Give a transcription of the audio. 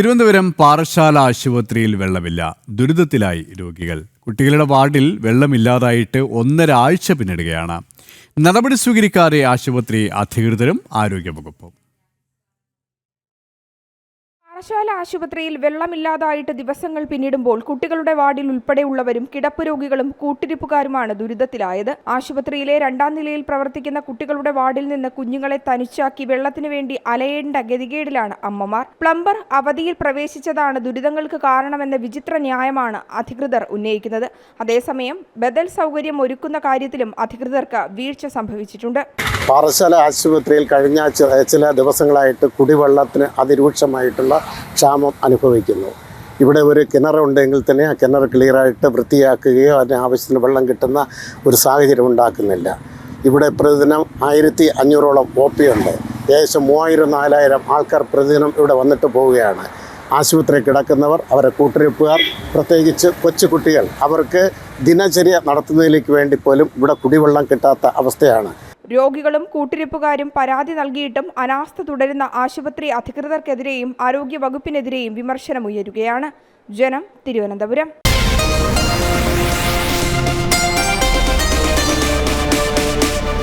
തിരുവനന്തപുരം പാറശാല ആശുപത്രിയിൽ വെള്ളമില്ല. ദുരിതത്തിലായി രോഗികൾ. കുട്ടികളുടെ വാർഡിൽ വെള്ളമില്ലാതായിട്ട് ഒന്നര ആഴ്ച പിന്നിടുകയാണ്. നടപടി സ്വീകരിക്കാതെ ആശുപത്രി അധികൃതരും ആരോഗ്യവകുപ്പും. പാറശാല ആശുപത്രിയിൽ വെള്ളമില്ലാതായിട്ട് ദിവസങ്ങൾ പിന്നിടുമ്പോൾ കുട്ടികളുടെ വാർഡിൽ ഉൾപ്പെടെയുള്ളവരും കിടപ്പ് രോഗികളും കൂട്ടിരിപ്പുകാരുമാണ് ദുരിതത്തിലായത്. ആശുപത്രിയിലെ രണ്ടാം നിലയിൽ പ്രവർത്തിക്കുന്ന കുട്ടികളുടെ വാർഡിൽ നിന്ന് കുഞ്ഞുങ്ങളെ തനിച്ചാക്കി വെള്ളത്തിനു വേണ്ടി അലയേണ്ട ഗതികേടിലാണ് അമ്മമാർ. പ്ലംബർ അവധിയിൽ പ്രവേശിച്ചതാണ് ദുരിതങ്ങൾക്ക് കാരണമെന്ന വിചിത്ര ന്യായമാണ് അധികൃതർ ഉന്നയിക്കുന്നത്. അതേസമയം ബദൽ സൗകര്യം ഒരുക്കുന്ന കാര്യത്തിലും അധികൃതർക്ക് വീഴ്ച സംഭവിച്ചിട്ടുണ്ട്. പാറശാല ആശുപത്രിയിൽ കഴിഞ്ഞ ചില ദിവസങ്ങളായിട്ട് കുടിവെള്ളത്തിന് അതിരൂക്ഷമായിട്ടുള്ള ക്ഷാമം അനുഭവിക്കുന്നു. ഇവിടെ ഒരു കിണറുണ്ടെങ്കിൽ തന്നെ ആ കിണർ ക്ലിയറായിട്ട് വൃത്തിയാക്കുകയോ അതിന് ആവശ്യത്തിന് വെള്ളം കിട്ടുന്ന ഒരു സാഹചര്യം ഉണ്ടാക്കുന്നില്ല. ഇവിടെ പ്രതിദിനം ആയിരത്തി അഞ്ഞൂറോളം ഒ പി ഉണ്ട്. ഏകദേശം മൂവായിരം നാലായിരം ആൾക്കാർ പ്രതിദിനം ഇവിടെ വന്നിട്ട് പോവുകയാണ്. ആശുപത്രി കിടക്കുന്നവർ അവരെ കൂട്ടിരിപ്പുകാർ പ്രത്യേകിച്ച് കൊച്ചുകുട്ടികൾ അവർക്ക് ദിനചര്യ നടത്തുന്നതിലേക്ക് വേണ്ടി പോലും ഇവിടെ കുടിവെള്ളം കിട്ടാത്ത അവസ്ഥയാണ്. രോഗികളും കൂട്ടിരിപ്പുകാരും പരാതി നൽകിയിട്ടും അനാസ്ഥ തുടരുന്ന ആശുപത്രി അധികൃതർക്കെതിരെയും ആരോഗ്യ വകുപ്പിനെതിരെയും വിമർശനമുയരുകയാണ്. ജനം തിരുവനന്തപുരം.